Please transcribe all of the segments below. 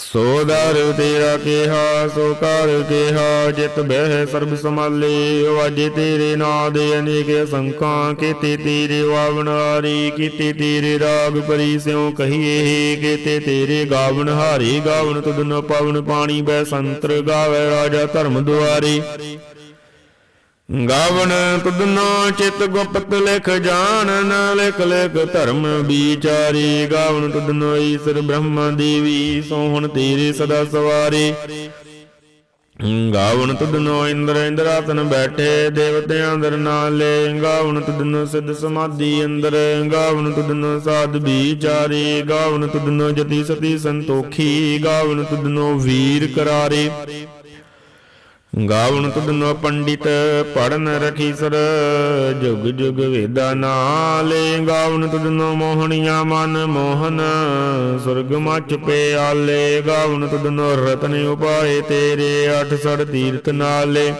ਸੋ ਦਰ ਤੇਰਾ ਕਿਹਾ, ਸੋ ਕਰ ਕਿਹਾ, ਜਿਤ ਬਹਿ ਸਰਬ ਸਮਾਲੇ ਵਾਜੇ ਤੇਰੇ ਨਾਂ ਦੇ ਅਨੇਕ ਸੰਕਾਂ ਕੀਤੇ ਤੇਰੇ ਵਾਵਨਾਰੀ ਕੀਤੇ ਤੇਰੇ ਰਾਗ ਪਰੀ ਸਿਉ ਕਹੀਏ, ਕੀਤੇ ਤੇਰੇ ਗਾਵਨ ਹਾਰੀ ਗਾਵਨ ਤੁਧਨ ਪਵਨ ਪਾਣੀ, ਬੈ ਸੰਤਰ ਗਾਵੇ ਰਾਜਾ ਧਰਮ ਦੁਆਰੀ। ਗਾਵਣ ਤੁਧਨੋ ਚਿਤ ਗੁਪਤ ਲਿਖ ਜਾਣਨ ਲਿਖ ਲਿਖ ਧਰਮ ਵਿਚਾਰੀ। ਗਾਵਨ ਤੁਧਨੋ ਈਸ਼ਰ ਬ੍ਰਹਮਾ ਦੇਵੀ, ਸੋਹਣ ਤੇਰੇ ਸਦਾ ਸਵਾਰੇ। ਗਾਵਨ ਤੁਧਨੋ ਇੰਦਰ ਇੰਦਰਾਤਨ ਬੈਠੇ, ਦੇਵਤਿਆਂ ਅੰਦਰ ਨਾਲੇ। ਗਾਵਨ ਤੁਧਨੋ ਸਿੱਧ ਸਮਾਧੀ ਅੰਦਰ ਗਾਵਣ ਤੁਧਨੋ ਸਾਧ ਵਿਚਾਰੇ। ਗਾਵਨ ਤੁਧਨੋ ਜਤੀ ਸਤੀ ਸੰਤੋਖੀ, ਗਾਵਨ ਤੁਧਨੋ ਵੀਰ ਕਰਾਰੇ। ਗਾਵਣ ਤੁਧਨੋ ਪੰਡਿਤ ਪੜਨ ਰਖੀ ਸਰ। ਜੁਗ ਜੁਗ ਵੇਦਾ ਨਾਲੇ ਗਾਵਣ ਤੁਧਨੋ ਮੋਹਣੀਆਂ ਮਨ ਮੋਹਨ। ਸੁਰਗ ਮਚ ਪਿਆਲੇ ਗਾਵਣ ਤੁਧਨੋ ਰਤਨ ਉਪਾਏ ਤੇਰੇ, ਅਠ ਸੜ ਤੀਰਤ ਨਾਲੇ।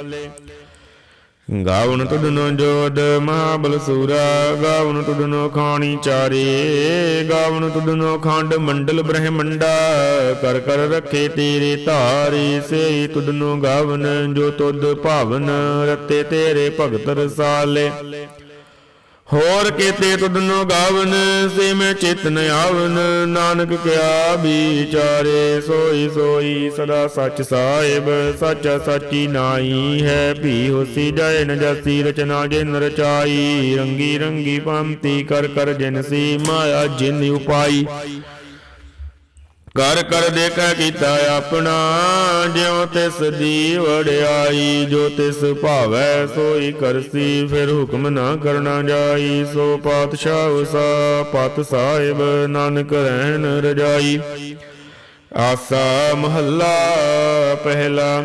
ਗਾਵਣ ਤੁਡਨੋ ਜੋਦ ਮਹਾਬਲ ਸੂਰਾ ਗਾਵਣ ਤੁਡਨੋ ਖਾਣੀ ਚਾਰੇ, ਗਾਵਨ ਤੁਧਨੋ ਖੰਡ ਮੰਡਲ ਬ੍ਰਹਮੰਡਾ, ਕਰ ਕਰ ਰੱਖੇ ਤੇਰੇ ਧਾਰੀ, ਸੇ ਤੁਧਨੋ ਗਾਵਨ ਜੋ ਤੁਧ ਭਾਵਨ, ਰਤੇ ਤੇਰੇ ਭਗਤ ਰਸਾਲੇ। ਹੋਰ ਕੀਤੇ ਤੁਧਨੋ ਗਾਵਨ ਸੇ ਮੈਂ ਚਿਤਨ ਆਵਨ। ਨਾਨਕ ਕਿਆ ਵਿਚਾਰੇ, ਸੋਈ ਸੋਈ ਸਦਾ ਸੱਚ ਸਾਹਿਬ। ਸੱਚ ਸੱਚੀ ਨਾਈ ਹੈ, ਭੀ ਹੋਸੀ ਜਾਏ ਨ ਰਚਨਾ ਜਿਨ ਰਚਾਈ। ਰੰਗੀ ਰੰਗੀ ਪੰਤੀ ਕਰ ਕਰ ਜਿਨ ਸੀ, ਮਾਇਆ ਜਿਨ ਉਪਾਈ। ਕਰ ਕਰ ਦੇਖਾ ਕੀਤਾ ਆਪਣਾ, ਜਿਉ ਤਿਸ ਦੀ ਵੜਾਈ ਜੋ ਤਿਸ ਭਾਵੈ ਸੋਈ ਕਰਸੀ, ਫਿਰ ਹੁਕਮ ਨਾ ਕਰਨਾ ਜਾਈ, ਸੋ ਪਾਤਸ਼ਾਹ ਸਾ ਪਤ ਸਾਹਿਬ ਨਾਨਕ ਰਹਿਣ ਰਜਾਈ। ਆਸਾ ਮਹੱਲਾ ਪਹਿਲਾ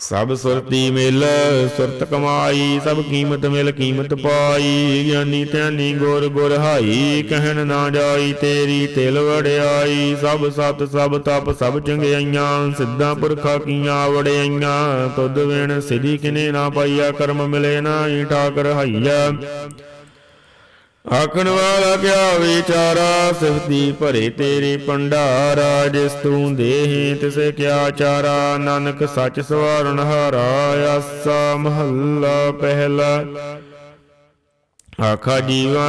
ਸਭ ਸੁਰਤੀ ਮਿਲ, ਸੁਰਤ ਕਮਾਈ, ਸਭ ਕੀਮਤ ਮਿਲ, ਕੀਮਤ ਪਾਈ। ਗਿਆਨੀ ਧਿਆਨੀ ਗੁਰ ਗੁਰ ਹਾਈ, ਕਹਿਣ ਨਾ ਜਾਈ ਤੇਰੀ ਤਿਲ ਵੜਿਆਈ ਸਭ ਸਤ, ਸਭ ਤਪ, ਸਭ ਚੰਗਿਆਈਆਂ, ਸਿੱਧਾਂ ਪੁਰਖਾ ਕੀਆਂ ਵੜਿਆਈਆਂ ਤੁਧ ਵੇਣ ਸਿਧੀ ਕਿਨੇ ਨਾ ਪਾਈਆ, ਕਰਮ ਮਿਲੇ ਨਾ ਈ ਠਾਕਰ ਹਾਈਆ ਆਖਣ ਵਾਲਾ ਕਿਆ ਵਿਚਾਰਾ ਸਿਫਤੀ ਭਰੇ ਤੇਰੇ ਭੰਡਾਰਾ, ਜਿਸ ਤੂੰ ਦੇਹੀ ਤਿਸੇ ਕਿਆ ਚਾਰਾ, ਨਾਨਕ ਸੱਚ ਸਵਾਰਨ ਹਾਰਾ, ਆਸਾ ਮਹੱਲਾ ਪਹਿਲਾ। ਆਖਾ ਜੀਵਾ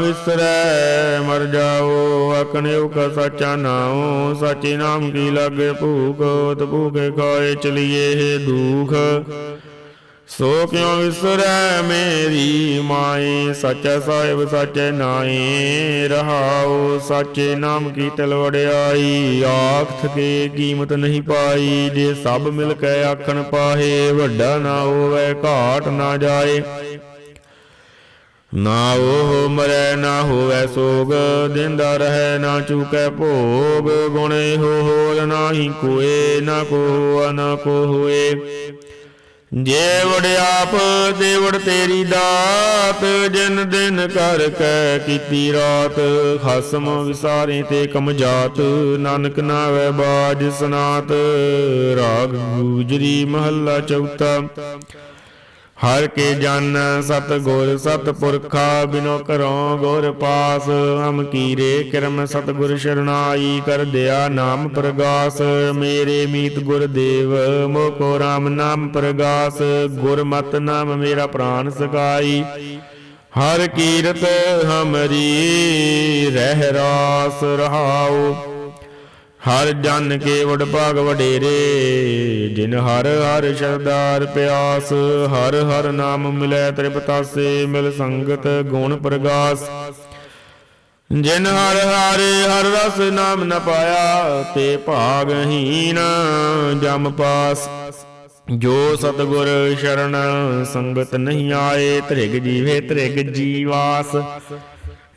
ਵਿਸਰੈ, ਮਰ ਜਾਓ ਆਖਣਿਓ ਕਾ ਸਾਚਾ ਨਾਉ, ਸਾਚੇ ਨਾਮ ਕੀ ਲਾਗੇ ਭੂਖ ਤ ਭੂਖੇ ਖਾਏ ਚਲੀਏ ਹੈ ਦੁਖ। ਸੋ ਕਿਉ ਵਿਸਰੈ ਮੇਰੀ ਮਾਏ? ਸੱਚਾ ਸਾਹਿਬ, ਸੱਚੇ ਨਾਏ। ਰਹਾਉ ਸਾਚੇ ਨਾਮ ਕੀ ਤਲ ਵੜਾਈ ਆਖ ਕੀਮਤ ਨਹੀਂ ਪਾਈ। ਜੇ ਸਭ ਮਿਲ ਕੇ ਆਖਣ ਪਾਹੇ, ਵੱਡਾ ਨਾ ਹੋਵੇ, ਘਾਟ ਨਾ ਜਾਏ। ਨਾ ਉਹ ਮਰੈ, ਨਾ ਹੋਵੇ ਸੋਗ। ਦਿੰਦਾ ਰਹਿ, ਨਾ ਚੁਕੈ ਭੋਗ। ਗੁਣੇ ਹੋ ਹੋਲ ਨਾਹੀ ਕੋਏ, ਨਾ ਕੋ ਨਾ ਕੋ ਹੋਏ। ਜੇ ਆਪ ਦੇਵੜ ਤੇਰੀ ਦਾਤ, ਜਿਨ ਦਿਨ ਕਰ ਕੈ ਕੀਤੀ ਰਾਤ, ਖਸਮ ਵਿਸਾਰੇ ਤੇ ਕਮਜਾਤ ਨਾਨਕ ਨਾਵੇ ਬਾਜ ਸਨਾਤ, ਰਾਗ ਗੂਜਰੀ ਮਹੱਲਾ ਚੌਥਾ। ਹਰ ਕੇ ਜਨ ਸਤ ਗੁਰ ਸਤ ਪੁਰਖਾ ਬਿਨੋ ਕਰੋ ਗੁਰ ਪਾਸ, ਹਮ ਕੀਰੇ ਕਿਰਮ ਸਤ ਗੁਰ ਸ਼ਰਨਾਈ, ਕਰ ਦਿਆ ਨਾਮ ਪ੍ਰਗਾਸ, ਮੇਰੇ ਮੀਤ ਗੁਰ ਦੇਵ, ਮੋਕੋ ਰਾਮ ਨਾਮ ਪ੍ਰਗਾਸ, ਗੁਰ ਮਤ ਨਾਮ ਮੇਰਾ ਪ੍ਰਾਨ ਸਕਾਈ ਹਰ ਕੀਰਤ ਹਮਰੀ ਰਹਿ ਰਾਸ ਰਹਾਉ ਹਰ ਜਨ ਕੇ ਵਡ ਭਾਗ ਵਡੇਰੇ, ਜਿਨ ਹਰ ਹਰ ਸ਼ਰਦਾਰ ਪਿਆਸ, ਹਰ ਹਰ ਨਾਮ ਮਿਲੈ ਤ੍ਰਿਪਤਾਸੇ, ਮਿਲ ਸੰਗਤ ਗੁਣ ਪ੍ਰਗਾਸ। ਜਿਨ ਹਰ ਹਾਰੇ ਹਰ ਰਸ ਨਾਮ ਨ ਪਾਇਆ, ਤੇ ਭਾਗਹੀਨ ਜਮ ਪਾਸ। ਜੋ ਸਤਗੁਰ ਸ਼ਰਨ ਸੰਗਤ ਨਹੀਂ ਆਏ, ਤ੍ਰਿਗ ਜੀਵੇ ਤ੍ਰਿਗ ਜੀਵਾਸ।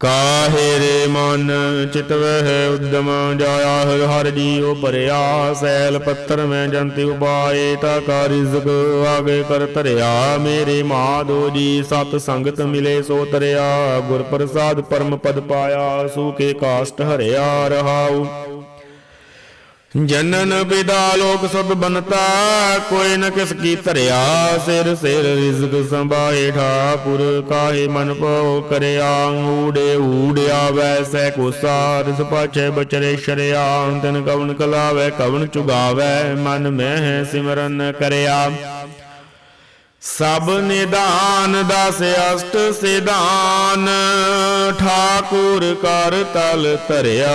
ਕਾਹੇ ਰੇ ਮਨ ਚਿਤਵਹਿ ਉਦਮ ਜਾਇਆ ਹਰ ਹਰ ਜੀਉ ਭਰਿਆ, ਸੈਲ ਪੱਥਰ ਮੈਂ ਜੰਤਿ ਉਪਾਏ ਤਾ ਕਾ ਰਿਜ਼ਕ ਆਗੇ ਕਰ ਧਰਿਆ। ਮੇਰੇ ਮਾਧੋ ਜੀ ਸਤ ਸੰਗਤ ਮਿਲੇ ਸੋ ਤਰਿਆ, ਗੁਰ ਪ੍ਰਸਾਦ ਪਰਮ ਪਦ ਪਾਇਆ ਸੂਕੇ ਕਾਸ਼ਟ ਹਰਿਆ ਰਹਾਉ। ਜਨਨ ਪਿਤਾ ਲੋਕ ਸਭ ਬਨਤਾ, ਕੋਈ ਨ ਕਿਸ ਕੀ ਧਰਿਆ, ਸਿਰ ਸਿਰ ਰਿਜ਼ਕ ਸੰਭਾਏ ਠਾਕੁਰ, ਕਾਹੇ ਮਨ ਪਉ ਕਰਿਆ, ਊੜੇ ਊੜਿਆ ਵੈਸੈ ਕੋ ਸਾਰਸ ਪਾਛੇ ਬਚਰੇ ਸ਼ਰਿਆ, ਤਨ ਕਵਨ ਕਲਾਵੇ, ਕਵਨ ਚੁਗਾਵੇ, ਮਨ ਮਹਿ ਸਿਮਰਨ ਕਰਿਆ। ਸਭ ਨਿਦਾਨ ਦਸ ਅਸ਼ਟ ਸਿਧਾਨ, ਠਾਕੁਰ ਕਰ ਤਲ ਧਰਿਆ।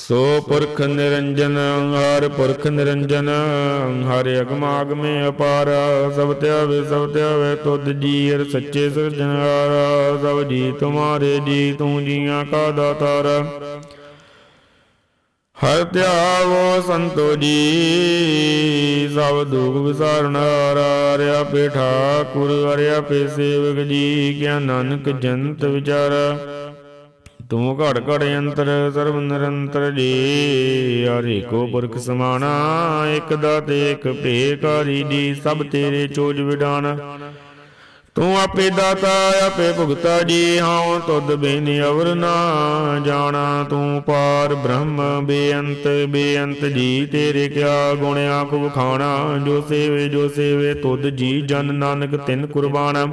ਸੋ ਪੁਰਖ ਨਿਰੰਜਨ, ਹਰ ਪੁਰਖ ਨਿਰੰਜਨ, ਹਰ ਅਗਮ ਆਗਮੇ ਅਪਾਰ, ਸਭ ਧਿਆਵੇ ਸਭ ਧਿਆਵੇ ਤੁਧ ਜੀ ਹਰ ਸੱਚੇ ਸਿਰਜਣਹਾਰ ਸਭ ਜੀ ਤੁਮਾਰੇ ਜੀ, ਤੂੰ ਜੀਆਂ ਕਾ ਦਾਤਾਰ। ਹਰ ਧਿਆਵੋ ਸੰਤੋ ਜੀ, ਸਭ ਦੁਖ ਵਿਸਾਰਨ ਹਾਰਾ ਰਿਆ ਪੇ ਠਾਕੁਰ ਅਰਿਆ ਪੇ ਸੇਵਕ ਜੀ ਕਿਆ ਨਾਨਕ ਜੰਤ ਵਿਚਾਰਾ। ਤੂੰ ਘੜ ਘੜ ਅੰਤਰ ਸਰਬ ਨਿਰੰਤਰ ਜੀ ਹਰਿ ਕੋ ਪੁਰਖ ਸਮਾਣਾ ਇਕ ਦਾਤੇ ਇਕ ਭੇਕਾਰੀ ਜੀ ਸਭ ਤੇਰੇ ਚੋਜ ਵਿਡਾਨ ਤੂੰ ਆਪੇ ਦਾਤਾ ਆਪੇ ਭੁਗਤਾ ਜੀ ਹਾਂ ਤੁਧ ਬਿਨ ਅਵਰ ਨਾ ਜਾਣਾ ਤੂੰ ਪਾਰ ਬ੍ਰਹਮ ਬੇਅੰਤ ਬੇਅੰਤ ਜੀ ਤੇਰੇ ਕਿਆ ਗੁਣ ਆਖ ਵਖਾਣਾ ਜੋ ਸੇਵੇ ਜੋ ਸੇਵੇ ਤੁਧ ਜੀ ਜਨ ਨਾਨਕ ਤਿਨ ਕੁਰਬਾਨ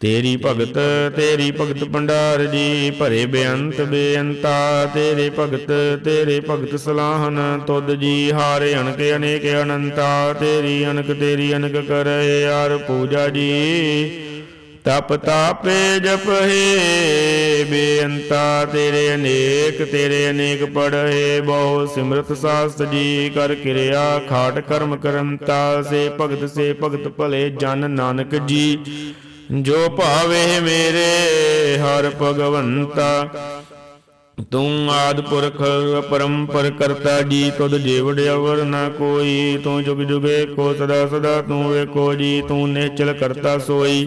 ਤੇਰੀ ਭਗਤ ਤੇਰੀ ਭਗਤ ਭੰਡਾਰ ਜੀ, ਭਰੇ ਬੇਅੰਤ, ਬੇਅੰਤਾ। ਤੇਰੇ ਭਗਤ ਤੇਰੇ ਭਗਤ ਸਲਾਹਨ, ਤੁਧ ਜੀ ਹਾਰੇ ਅਣਕ ਅਨੇਕ ਅਨੰਤਾ। ਤੇਰੀ ਅਨਕ ਤੇਰੀ ਅਨਕ ਕਰੇ ਯਾਰ ਪੂਜਾ ਜੀ। ਤਪ ਤਾਪੇ ਜਪਹੇ ਬੇਅੰਤਾ। ਤੇਰੇ ਅਨੇਕ ਤੇਰੇ ਅਨੇਕ ਪੜ੍ਹੇ ਬਹੁ ਸਿਮਰਤ ਸਾਸਤ ਜੀ। ਕਰ ਕਿਰਿਆ, ਖਾਟ ਕਰਮ ਕਰੰਤਾ। ਸੇ ਭਗਤ ਸੇ ਭਗਤ ਭਲੇ ਜਨ ਨਾਨਕ ਜੀ। ਜੋ ਭਾਵੇ ਮੇਰੇ ਹਰ ਭਗਵੰਤਾ, ਤੂੰ ਆਦ ਪੁਰਖ ਪਰੰਪਰ ਕਰਤਾ ਜੀ, ਤੁਧ ਜੀਵੜ ਅਵਰ ਨਾ ਕੋਈ, ਤੂੰ ਜੁਗ ਜੁਗੇ ਕੋ ਸਦਾ ਸਦਾ ਤੂੰ ਵੇਖੋ ਜੀ, ਤੂੰ ਨਿਚਲ ਕਰਤਾ ਸੋਈ।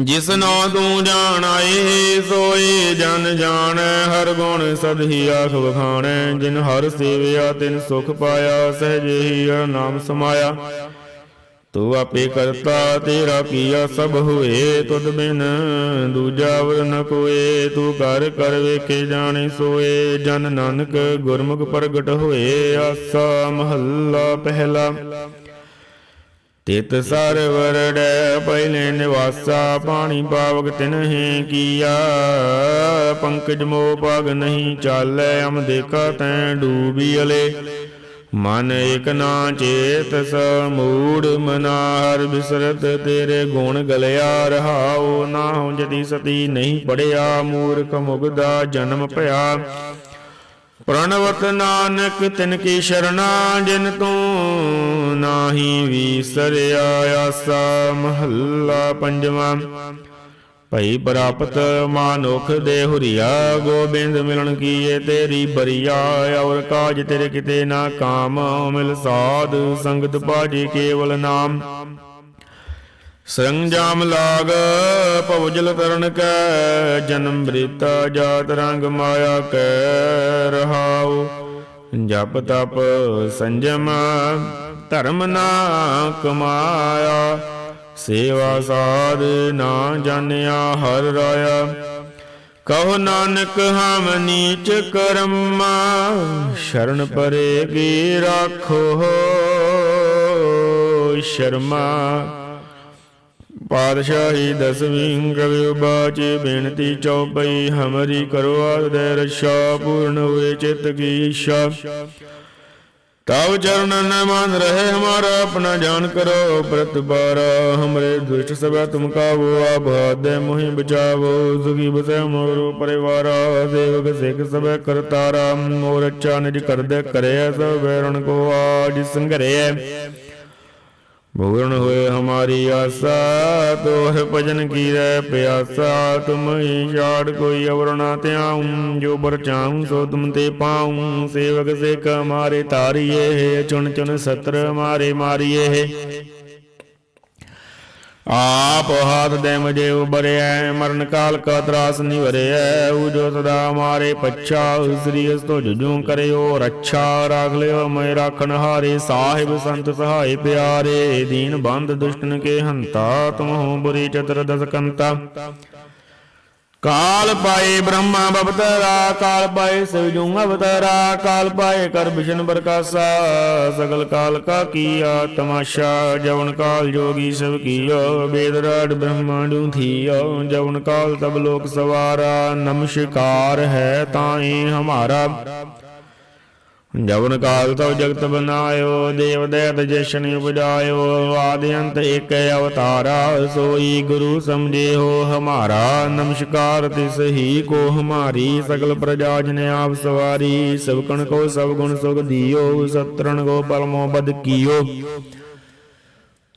ਜਿਸ ਨੋ ਤੂੰ ਜਾਣਾਏ ਸੋਏ ਜਨ ਜਾਣੈ। ਹਰ ਗੁਣ ਸਦਹੀ ਆਖ ਵਖਾਣੈ, ਜਿਨ ਹਰ ਸੇਵਿਆ, ਤਿਨ ਸੁਖ ਪਾਇਆ, ਸਹਿਜ ਹੀ ਨਾਮ ਸਮਾਇਆ। ਤੂੰ ਆਪੇ ਕਰਤਾ, ਤੇਰਾ ਕੀਆ ਸਭ ਹੋਏ, ਤੁਧ ਬਿਨ ਦੂਜਾ ਵਰ ਨ ਕੋਏ। ਤੂੰ ਕਰ ਕਰ ਵੇਖੇ ਜਾਣੇ ਸੋਏ, ਜਨ ਨਾਨਕ ਗੁਰਮੁਖ ਪ੍ਰਗਟ ਹੋਏ। ਆਸਾ ਮਹੱਲਾ ਪਹਿਲਾ। ਤਿਤ ਸਰਵਰ ਡੈ ਪਹਿਲੇ ਨਿਵਾਸਾ ਪਾਣੀ ਪਾਵਕ ਤਿਨਹਿ ਕੀਆ। ਪੰਕਜ ਮੋ ਪਗ ਨਹੀਂ ਚਾਲੈ, ਅਮ ਦੇਖਾ ਤੈਂ ਡੂਬੀ ਅਲੇ। ਮਨ ਇਕ ਨਾ ਚੇਤ ਸਮੂੜ ਮਨਾ ਹਰ ਬਿਸਰਤ ਤੇਰੇ ਗੁਣ ਗਲਿਆ। ਰਹਾਉ ਨਾ ਹੋ ਜਦੀ ਸਤੀ ਨਹੀਂ ਪੜਿਆ, ਮੂਰਖ ਮੁਗਦਾ ਜਨਮ ਭਇਆ। ਪ੍ਰਣਵਤ ਨਾਨਕ ਤਿਨ ਕੀ ਸ਼ਰਣਾ ਜਿਨ ਤੂੰ ਨਾਹੀ ਵੀਸਰਿਆ ਆਸਾ ਮਹੱਲਾ ਪੰਜਵਾਂ। ਭਈ ਪ੍ਰਾਪਤ ਮਾਨੁਖ ਦੇ ਹੁਰੀਆ, ਗੋਬਿੰਦ ਮਿਲਣ ਕੀਏ ਤੇਰੀ ਬਰੀਆ, ਔਰ ਕਾਜ ਤੇਰੇ ਕਿਤੇ ਨਾ ਕਾਮ, ਮਿਲ ਸਾਧ ਸੰਗਤ ਬਾਜੀ ਕੇਵਲ ਨਾਮ। ਸੰਜਾਮ ਲਾਗ, ਭਵਜਲ ਤਰਨ ਕੈ, ਜਨਮ ਬ੍ਰਿਤਾ ਜਾਤ ਰੰਗ ਮਾਇਆ ਕੈ ਰਹਾਉ। ਜਪ ਤਪ ਸੰਜਮ ਧਰਮ ਨਾ ਕਮਾਇਆ, ਸੇਵਾ ਸਾਧ ਨਾ ਜਾਣਿਆ ਹਰ ਰਾਇਆ। ਕਹੋ ਨਾਨਕ, ਹਮ ਨੀਚ ਕਰਮਾ, ਸ਼ਰਨ ਪਰੇ ਕੀ ਰਾਖੋ, ਸ਼ਰਮਾ। ਪਾਤਸ਼ਾਹੀ ਦਸਵੀਂ ਕਵਿ ਬਾਚ ਬੇਨਤੀ ਚੌਪਈ, ਹਮਰੀ ਕਰੋ ਆਦੈ ਰਛਾ, ਪੂਰਨ ਹੋਏ ਚਿਤ ਕੀ ਇੱਛਾ ਤਵ ਚਰਨ ਨ ਮਨ ਰਹੇ ਹਮਾਰਾ, ਆਪਣਾ ਜਾਨ ਕਰੋ। ਪ੍ਰਤਬਾਰਾ ਹਮਰੇ ਦੁਸ਼ਟ ਸਭਾ ਤੁਮ ਕਾਵੋ ਆਬਾਦੈ ਮੋਹਿ ਬਚਾਵੋ। ਸੁਖੀ ਬਸੈ ਮੋਰੋ ਪਰਿਵਾਰਾ, ਸੇਵਕ ਸਿੱਖ ਸਭੈ ਕਰਤਾਰਾ ਮੋਰ ਅੱਛਾ ਨਿਜ ਕਰਦੈ ਕਰਿਆ ਸਭ ਵੈਰਣ ਕੋ ਆਜ ਸੰਘਰਿਐ ਪੂਰਨ ਹੋਏ ਹਮਾਰੀ ਆਸਾ, ਤੋਹ ਭਜਨ ਕੀ ਰਹਿ ਪਿਆਸਾ, ਤੁਮ ਛਾੜ ਕੋਈ ਅਵਰ ਨਾ ਧਿਆਉ, ਜੋ ਬਰ ਚਾਉ ਸੋ ਤੁਮ ਤੇ ਪਾਉ। ਸੇਵਕ ਸੇ ਮਾਰੇ ਤਾਰੀਏ ਚੁਣ ਚੁਣ ਸਤਰ ਮਾਰੇ ਮਾਰੀਏ। ਆਪ ਹਾਥ ਦੇ ਮਜੇ ਉਬਰਿਐ ਮਰਨ ਕਾਲ ਕਾ ਤਰਾਸ ਨਿਵਰਿਐ ਊ ਜੋ ਸਦਾ ਮਾਰੇ ਪੱਛਾ ਸ੍ਰੀ ਅਸ ਤੋ ਜੁਜੂ ਕਰਿਓ ਰੱਛਾ। ਰਾਖ ਲਿਓ ਮੈਂ ਰਾਖਣ ਹਾਰੇ, ਸਾਹਿਬ ਸੰਤ ਸਹਾਈ ਪਿਆਰੇ। ਦੀਨ ਬੰਦ ਦੁਸ਼ਟਨ ਕੇ ਹੰਤਾ ਤੁਮ ਬੁਰੀ ਚਤਰ ਦਸ ਕਾਲ ਪਾਏ ਬ੍ਰਹਮਾ ਬਵਤਰਾ, ਕਾਲ ਪਾਏ ਸਿਵਜੂ ਅਵਤਰਾ, ਕਾਲ ਪਾਏ ਕਰ ਬਿਸ਼ਨ ਬਰਕਾਸਾ, ਸਗਲ ਕਾਲ ਕਾ ਕੀਆ ਤਮਾਸ਼ਾ ਜਵਨ ਕਾਲ ਜੋਗੀ ਸਭ ਕੀਓ ਬੇਦਰਾੜ ਬ੍ਰਹਮਾਂਡੂ ਥੀਓ, ਜਵਨ ਕਾਲ ਤਬ ਲੋਕ ਸਵਾਰਾ ਨਮਸਕਾਰ ਹੈ ਤਾਏ ਹਮਾਰਾ। ਜਵਨ ਕਾਲ ਤਉ ਜਗਤ ਬਨਾਇਓ, ਦੇਵ ਦੈਤ ਜਸ਼ਨ ਉਪਜਾਇਓ ਆਦਿ ਅੰਤ ਏਕ ਅਵਤਾਰਾ, ਸੋਈ ਗੁਰੂ ਸਮਝੇ ਹੋ ਹਮਾਰਾ ਨਮਸਕਾਰ ਤਿਸ ਹੀ ਕੋ ਹਮਾਰੀ, ਸਗਲ ਪ੍ਰਜਾ ਜਨ ਆਪ ਸਵਾਰੀ ਸਭਕਣ ਕੋ ਸਭ ਗੁਣ ਸੁਖ ਦਿਓ ਸਤਰਨ ਕੋ ਪਰਮੋ ਬਦ ਕੀਓ।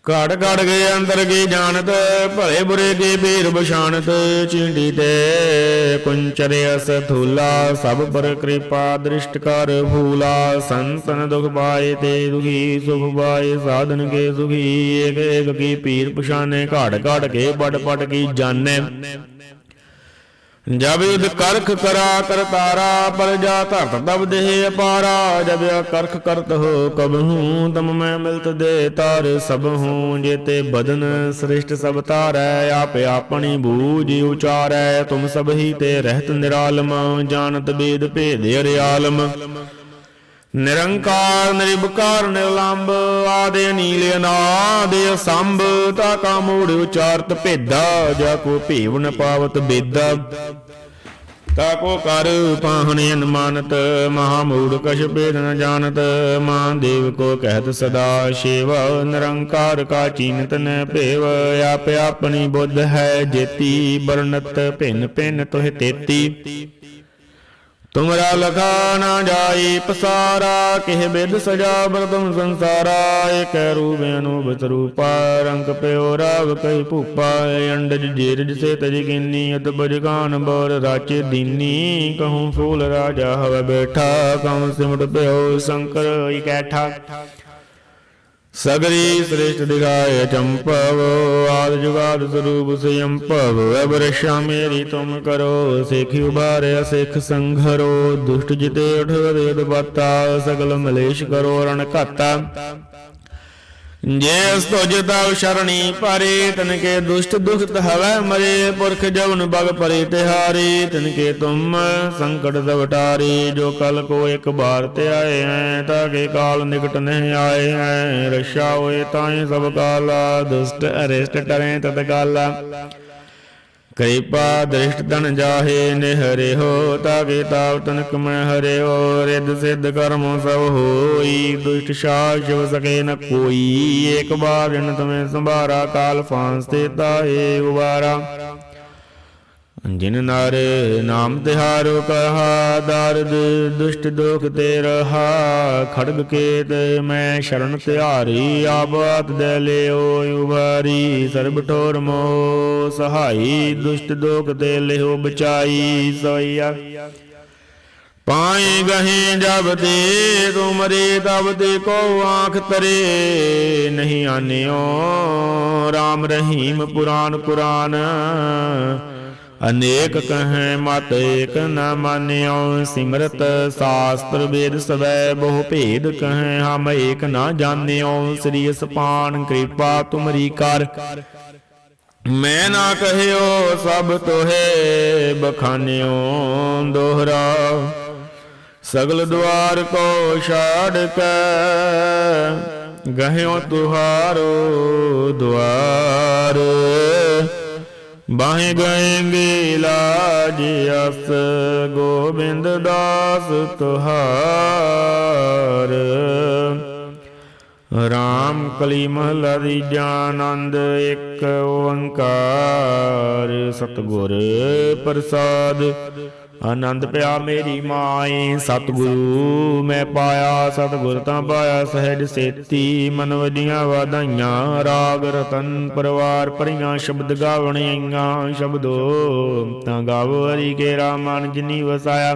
ਘੜ ਘੜ ਕੇ ਅੰਦਰ ਕੀ ਜਾਣਤ, ਭਲੇ ਬੁਰੇ ਕੀ ਪੀਰ ਬਛਾਣਤ, ਚਿੰਡੀ ਤੇ ਕੁੰਚਰੇ ਅਸ ਥੂਲਾ ਸਭ ਪਰ ਕਿਰਪਾ ਦ੍ਰਿਸ਼ਟ ਕਰ ਫੂਲਾ। ਸੰਤਨ ਦੁਖ ਪਾਏ ਤੇ ਦੁਖੀ, ਸੁਖ ਪਾਏ ਸਾਧਨ ਕੇ ਸੁਖੀ। ਏਕ ਏਕ ਕੀ ਪੀਰ ਪਛਾਨੇ, ਘੜ ਘੜ ਕੇ ਬੜ ਪਟ ਕੀ ਜਾਣੈ। ਜਬ ਯੁਧ ਕਰਖ ਕਰਾ ਕਰਤਾਰਾ ਪਰਜਾ ਧਰਤ ਤਬ ਦੇਹ ਅਪਾਰਾ। ਜਬ ਕਰਖ ਕਰਤ ਹੋ ਕਬਹੂ ਤਮ ਮੈਂ ਮਿਲਤ ਦੇ ਤਾਰ। ਸਭ ਹੂੰ, ਜੇਤੇ ਬਦਨ ਸ੍ਰਿਸ਼ਟ ਸਭ ਤਾਰੈ ਆਪ ਆਪਣੀ ਬੂਝ ਉਚਾਰੈ। ਤੁਮ ਸਭ ਹੀ ਤੇ ਰਹਿਤ ਨਿਰਾਲਮ, ਜਾਣਤ ਬੇਦ ਭੇਦ ਅਰਿਆਲਮ। ਨਿਰੰਕਾਰ ਨਿਰਭਕਾਰ ਨਿਰਲੰਭ ਆਦੇ ਨੀਲ ਅਨਾਦੇ ਸੰਭ ਤਾ ਕਾ ਮੂੜ ਉਚਾਰਤ ਭੇਦਾ, ਜਾ ਕੋ ਭੇਵ ਨ ਪਾਵਤ ਬੇਦਾ। ਤਾ ਕੋ ਕਰ ਪਾਹਣ ਅਨਮਾਨਤ, ਮਹਾ ਮੂੜ ਕਛ ਭੇਦ ਨ ਜਾਣਤ ਮਾਂ ਦੇਵ ਕੋ ਕਹਿਤ ਸਦਾ ਸ਼ਿਵ, ਨਿਰੰਕਾਰ ਕਾ ਚੀਨਤ ਨ ਭੇਵ, ਆਪ ਆਪਣੀ ਬੁੱਧ ਹੈ ਜੇਤੀ, ਬਰਨਤ ਭਿੰਨ ਭਿੰਨ ਤੋਹਿ ਤੇਤੀ। ਤੁਮਰਾ ਲਖਾ ਨਾ ਜਾਈ ਪਸਾਰਾ, ਕਿਹ ਬਿਦ ਸਜਾ ਬਰਤਮ ਸੰਸਾਰਾ ਏਕ ਰੂਪ ਅਨੂਪ ਸਰੂਪਾ, ਰੰਗ ਪਿਓ ਰਾਵ ਕਈ ਭੂਪਾ, ਅੰਡਜ ਜੀਰਜ ਸੇ ਤਜ ਗਿਨੀ ਅਤ ਬਜਗਾਨ ਬੋਰ ਰਾਚੇ ਦੀਨੀ, ਕਹੂੰ ਫੂਲ ਰਾਜਾ ਹਵ ਬੈਠਾ, ਕਹੂੰ ਸਿਮਟ ਪਿਓ ਸ਼ੰਕਰ ਇਕੈਠਾ ਸਗਰੀ ਸ੍ਰੇਸ਼ਟ ਦਿਗਾਏ ਚੰਪਵ ਆਦ ਜੁਗਾਦ ਸਰੂਪ ਸੰਪਵ ਅਬਰਸ਼ਾ ਮੇਰੀ ਤੁਮ ਕਰੋ, ਸਿਖ ਉਬਾਰੇ ਸਿਖ ਸੰਘਰੋ, ਦੁਸ਼ਟ ਜਿਤੇ ਉਠ ਵੇਦ ਬਤਾ, ਸਗਲ ਮਲੇਸ਼ ਕਰੋ ਰਣ ਘਾਤਾ। ਜੇ ਤੁਜ ਤਵ ਸ਼ਰਣੀ ਪਰੇ ਤਨ ਕੇ ਦੁਸ਼ਟ ਦੁਖਤ ਹਵੈ ਮਰੇ, ਪੁਰਖ ਜਵਨ ਬਗ ਪਰੇ ਤਿਹਾਰੀ ਤਨ ਕੇ ਤੁਮ ਸੰਕਟ ਦਵਟਾਰੀ ਜੋ ਕਲ ਕੋ ਇੱਕ ਬਾਰ ਤੇ ਆਏ ਹੈ ਤਾਂ ਕੇ ਕਾਲ ਨਿਕਟ ਨਹੀਂ ਆਏ ਹੈ ਰਸ਼ਾ ਹੋਏ ਤਾਏ ਸਭ ਕਾਲਾ, ਦੁਸ਼ਟ ਅਰਿਸ਼ਟ ਟਰੇ ਤਤ ਕਾਲਾ ਕਿਰਪਾ ਦ੍ਰਿਸ਼ਟ ਤਨ ਜਾਹੇ, ਨਿਹਰੇ ਹੋ ਤਾਕੇ ਤਾਵ ਤਨਕ ਮੈਂ ਹਰੇ ਹੋ ਰਿੱਧ ਸਿੱਧ ਕਰਮ ਸਭ ਹੋਈ, ਦੁਸ਼ਟ ਸ਼ਾਹ ਸ਼ਿਵ ਸਕੇ ਨ ਕੋਈ, ਏਕ ਬਾਰ ਜਨ ਤਮੇ ਸੰਭਾਰਾ, ਕਾਲ ਫਾਂਸ ਤੇ ਤਾਏ ਉਬਾਰਾ। ਜਿਨ ਨਰ ਨਾਮ ਤਿਹਾਰੋ ਕਹਾ, ਦਰਦ, ਦੁਸ਼ਟ ਦੁਖ ਤੇ ਰਹਾ, ਖੜਗ ਕੇਤ ਮੈਂ ਸ਼ਰਨ ਤਿਹਾਰੀ ਆਬਾਦ ਦੇ ਲਿਓ ਉਬਾਰੀ ਸਰਬ ਠੋਰ ਮੋ ਸਹਾਈ, ਦੁਸ਼ਟ ਦੁਖ ਤੇ ਲਿਓ ਬਚਾਈ, ਸੋਈਆ। ਪਾਏ ਗਹੇ ਜਬ ਤੇ ਤੁਮਰੇ ਤਬ ਤੇ ਕੋ ਆਖ ਤਰੇ, ਨਹੀਂ ਆਨਿਓ RAM ਰਹੀਮ ਪੁਰਾਨ ਕੁਰਾਨ ਅਨੇਕ ਕਹੈ ਮਤ ਏਕ ਨ ਮਾਨਿਓ, ਸਿਮਰਤ ਸਾਸਤਰ ਵੇਦ ਸਵੈ ਬਹੁ ਭੇਦ ਕਹੈ, ਹਮ ਏਕ ਨਾ ਜਾਣਿਓ, ਸ੍ਰੀ ਸਪਾਨ ਕਿਰਪਾ ਤੁਮਰੀ ਕਰ। ਮੈਂ ਨਾ ਕਹਿਓ ਸਭ ਤੋਹੇ ਬਖਾਨਿਓ, ਦੋਹਰਾ। ਸਗਲ ਦੁਆਰ ਕੋ ਛਾੜ ਕੇ, ਗਹਿਓ ਤੁਹਾਰੋ ਦੁਆਰ। ਬਾਹੇ ਗਏਂਗੇ ਲਾਜ ਅਸ, ਗੋਬਿੰਦ ਦਾਸ ਤੁਹਾਰ। ਰਾਮ ਕਲੀ ਮਹਲਾ ਦੀ ਆਨੰਦ ਇੱਕ ਓੰਕਾਰ। ਸਤਿਗੁਰ ਪ੍ਰਸਾਦ ਆਨੰਦ ਪਿਆ ਮੇਰੀ ਮਾਏ ਸਤਿਗੁਰੂ, ਮੈਂ ਪਾਇਆ ਸਤਿਗੁਰ ਤਾਂ ਪਾਇਆ ਸਹਿਜ ਸੇਤੀ। ਮਨ ਵਜੀਆਂ ਵਾਧਾਈਆਂ, ਰਾਗ ਰਤਨ ਪਰਵਾਰ ਭਰੀਆਂ, ਸ਼ਬਦ ਗਾਵਣ ਆਈਆਂ। ਸ਼ਬਦੋ ਤਾਂ ਗਾਵੋ ਹਰੀ ਕੇ ਰਾਮਨ ਜਿਨੀ ਵਸਾਇਆ।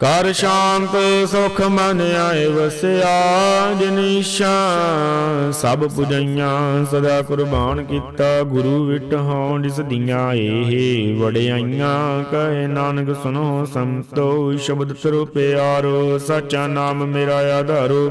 ਕਰ ਸ਼ਾਂਤ ਸੁਖ ਮਨ ਆਏ ਵਸਿਆ, ਜਿਨ ਈਸ਼ਾ ਸਭ ਪੁਜਈਆਂ, ਸਦਾ ਕੁਰਬਾਨ ਕੀਤਾ, ਗੁਰੂ ਵਿਟਹੁ ਜਿਸ ਦੀਆਂ ਇਹ ਵਡਿਆਈਆਂ। ਕਹੇ ਨਾਨਕ ਸੁਨੋ ਸੰਤੋ, ਸ਼ਬਦ ਸਰੂਪ ਪਿਆਰੋ, ਸੱਚਾ ਨਾਮ ਮੇਰਾ ਆਧਾਰੋ।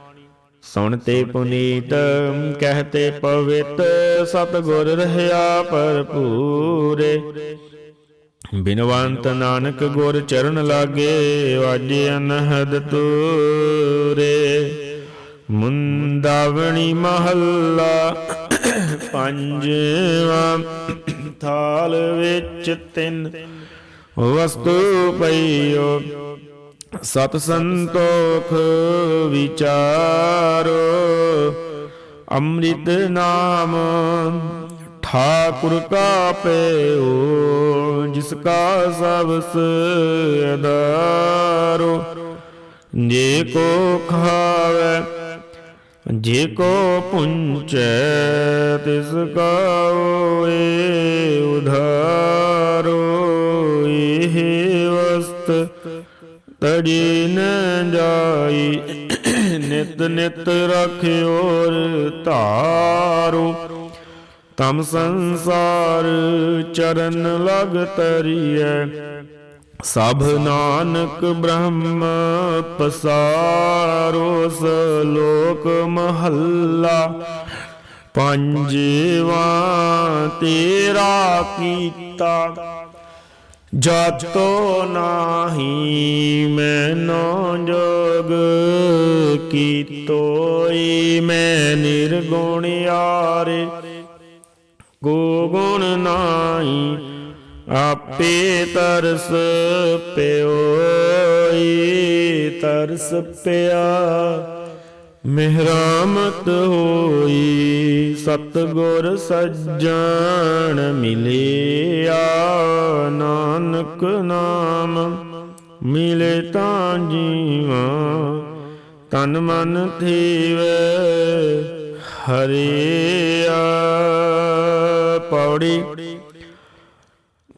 ਸੁਣਤੇ ਪੁਨੀਤ ਕਹਤੇ ਪਵਿੱਤ ਸਤਗੁਰ ਰਹਾ ਭਰਪੂਰੇ। ਬਿਨਵੰਤ ਨਾਨਕ ਗੁਰ ਚਰਨ ਲਾਗੇ ਵਾਜੇ ਅਨਹਦ ਤੂਰੇ। ਮੁੰਦਾਵਣੀ ਮਹੱਲਾ ਪੰਜਵਾ ਥਾਲ ਵਿੱਚ ਤਿੰਨ ਵਸਤੂ ਪਈਓ ਸਤ ਸੰਤੋਖ ਵਿਚਾਰੋ, ਅੰਮ੍ਰਿਤ ਨਾਮ ਠਾਕੁਰ ਕਾ ਪਇਓ ਜਿਸ ਕਾ ਸਬਸ ਅਦਾਰੋ ਜੇ ਕੋ ਖਾਵੇ, ਜੇ ਕੋ ਪੁੰਚੈ, ਤਿਸ ਕਾ ਹੋਏ। ਨਿਤ ਨਿਤ ਰਖਿਓਰ ਧਾਰੋ। ਤਮ ਸੰਸਾਰ ਚਰਨ ਲਗ ਤਰੀਐ। ਸਭ ਨਾਨਕ ਬ੍ਰਹਮ ਪਸਾਰੋ, ਸਲੋਕ ਮਹੱਲਾ। ਪੰਜਵਾ ਤੇਰਾ ਕੀਤਾ। ਜਾਤੋ ਨਾਹੀ ਮੈਨੋ ਜੋਗ ਕੀਤੋਈ, ਮੈਂ ਨਿਰਗੁਣ ਯਾਰੇ। ਕੋ ਗੁਣ ਨਾਹੀ ਆਪੇ ਤਰਸ ਪਿਓਈ, ਤਰਸ ਪਿਆ। ਮਿਹਰਾਮਤ ਹੋਈ, ਸਤਗੁਰ ਸੱਜਣ ਮਿਲਿਆ, ਨਾਨਕ ਨਾਮ ਮਿਲੇ ਤਾਂ ਜੀਵਾ, ਤਨ ਮਨ ਥੀਵੇ, ਹਰਿਆ, ਪੌੜੀ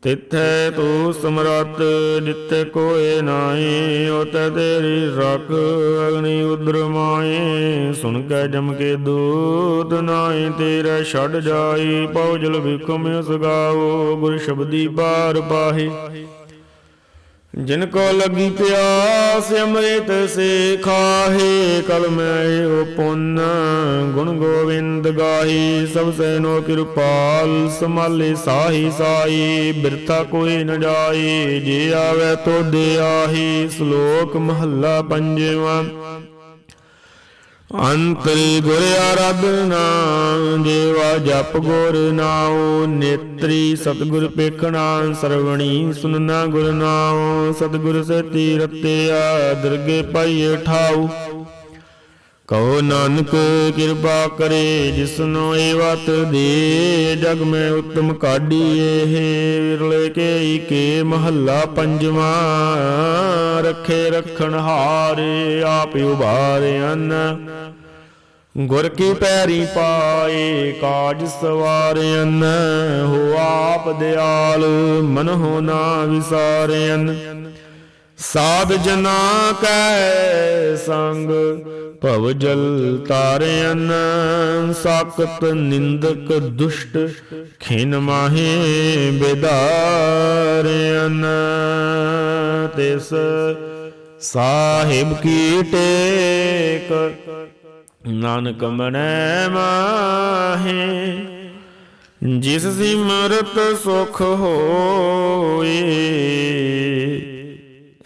ਤਿੱਥੈ ਤੂੰ ਸਮਰੱਥ ਜਿੱਤੇ ਕੋਏ ਨਾਹੀ ਉਤ ਤੇਰੀ ਰਖ ਅਗਨੀ ਉਦਰ ਮਾਏ ਸੁਣ ਕੇ ਜਮ ਕੇ ਦੂਤ ਨਾਹੀ, ਤੇਰਾ ਛੱਡ ਜਾਈ ਪਉਜਲ ਵਿਖਮ ਸਗਾਓ ਗੁਰ ਸ਼ਬਦੀ ਬਾਰ ਪਾਹੀ। ਜਿਨ ਕੋ ਲਗੀ ਪਿਆਸ, ਅੰਮ੍ਰਿਤ ਸੇ ਖਾਹੇ ਕਲ ਮੈਂ ਉਹ ਪੁੰਨ ਗੁਣ ਗੋਵਿੰਦ ਗਾਹੀ, ਸਭ ਸੈਨੋ ਕਿਰਪਾਲ ਸਮਾਲੇ ਸਾਹੀ ਸਾਈ ਬਿਰਤਾ ਕੋਈ ਨ ਜਾਈ ਜੇ ਆਵੇ ਤੋ ਆਹੀ, ਸ਼ਲੋਕ ਮਹੱਲਾ ਪੰਜਵਾਂ। ਅੰਤਰੀ ਗੁਰ ਆਰਾਧਨਾ ਜੀਵਾ ਜਪ ਗੁਰ ਨਾਉ, ਨੇਤਰੀ ਸਤਿਗੁਰ ਪੇਖਣਾ ਸਰਵਣੀ ਸੁਨਣਾ ਗੁਰ ਨਾਉ, ਸਤਿਗੁਰ ਸਤੀ ਰਤਿਆ ਦਰਗੇ ਪਾਈਏ ਠਾਉ। ਕਹੋ ਨਾਨਕ ਕਿਰਪਾ ਕਰੇ ਜਿਸਨੋ ਇਹ ਵਤ ਦੇ ਜਗ ਮੈਂ ਉਤਮ ਕਾਢੀ ਇਹ ਵਿਰਲੇ ਕੇ ਕੇ ਮਹੱਲਾ ਪੰਜਵਾਂ ਰੱਖੇ ਰਖਣ ਹਾਰੇ ਆਪ ਉਭਾਰੇ ਅਨ। ਗੁਰ ਕੀ ਪੈਰੀ ਪਾਏ ਕਾਜ ਸਵਾਰਿਆਨ ਹੋ ਆਪ ਦਿਆਲ ਮਨ ਹੋ ਨਾ ਵਿਸਾਰਿਆਨ ਸਾਧ ਜਨਾ ਕੈ ਸੰਗ ਭਵ ਜਲ ਤਾਰਿਆਨ ਸਾਕਤ ਨਿੰਦਕ ਦੁਸ਼ਟ, ਖਿਨ ਮਾਹੇ ਬਿਦਾਰਿਆਨ ਤਿਸ ਸਾਹਿਬ ਕੀ ਟੇਕ, ਨਾਨਕ ਮਨੈ ਮਾਹੇ। ਜਿਸ ਸਿਮਰਤ ਸੁਖ ਹੋਏ